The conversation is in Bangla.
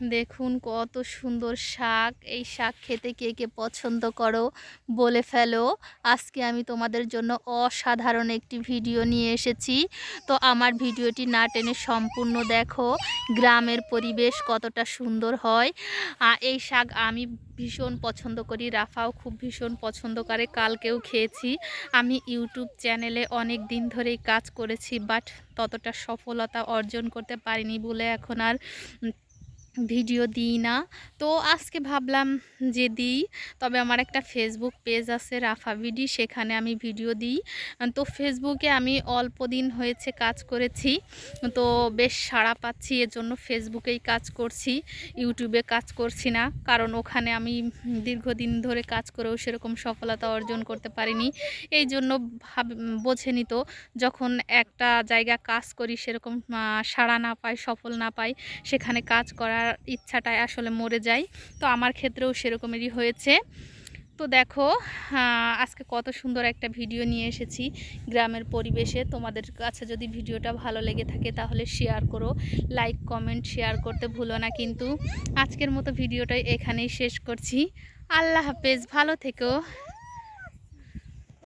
দেখুন কত সুন্দর শাক। এই শাক খেতে কে কে পছন্দ করো বলে ফেলো। আজকে আমি তোমাদের জন্য অসাধারণ একটি ভিডিও নিয়ে এসেছি। তো আমার ভিডিওটি না টেনে সম্পূর্ণ দেখো। গ্রামের পরিবেশ কতটা সুন্দর হয়। এই শাক আমি ভীষণ পছন্দ করি। রাফাও খুব ভীষণ পছন্দ করে। কালকেও খেয়েছি। আমি ইউটিউব চ্যানেলে অনেক দিন ধরেই কাজ করেছি, বাট ততটা সফলতা অর্জন করতে পারিনি বলে এখন আর ভিডিও দিই না। তো আজকে ভাবলাম যে দিই, তবে আমার একটা ফেসবুক পেজ আছে, রাফা ভিডি সেখানে আমি ভিডিও দিই। তো ফেসবুকে আমি অল্প দিন হয়েছে কাজ করেছি, তো বেশ সাড়া পাচ্ছি এর জন্য ফেসবুকেই কাজ করছি ইউটিউবে কাজ করছি না, কারণ ওখানে আমি দীর্ঘদিন ধরে কাজ করেও সেরকম সফলতা অর্জন করতে পারিনি। এই জন্য ভাব বোঝেনি তো, যখন একটা জায়গা কাজ করি সেরকম সাড়া না পাই, সফল না পাই, সেখানে কাজ করার ইচ্ছাটাই আসলে মরে যায়। তো আমার ক্ষেত্রেও সেরকমেরই হয়েছে। তো দেখো আজকে কত সুন্দর একটা ভিডিও নিয়ে এসেছি গ্রামের পরিবেশে। তোমাদের কাছে যদি ভিডিওটা ভালো লেগে থাকে তাহলে শেয়ার করো লাইক কমেন্ট শেয়ার করতে ভুলো না কিন্তু। আজকের মতো ভিডিওটাই এখানেই শেষ করছি। আল্লাহ হাফেজ, ভালো থেকো।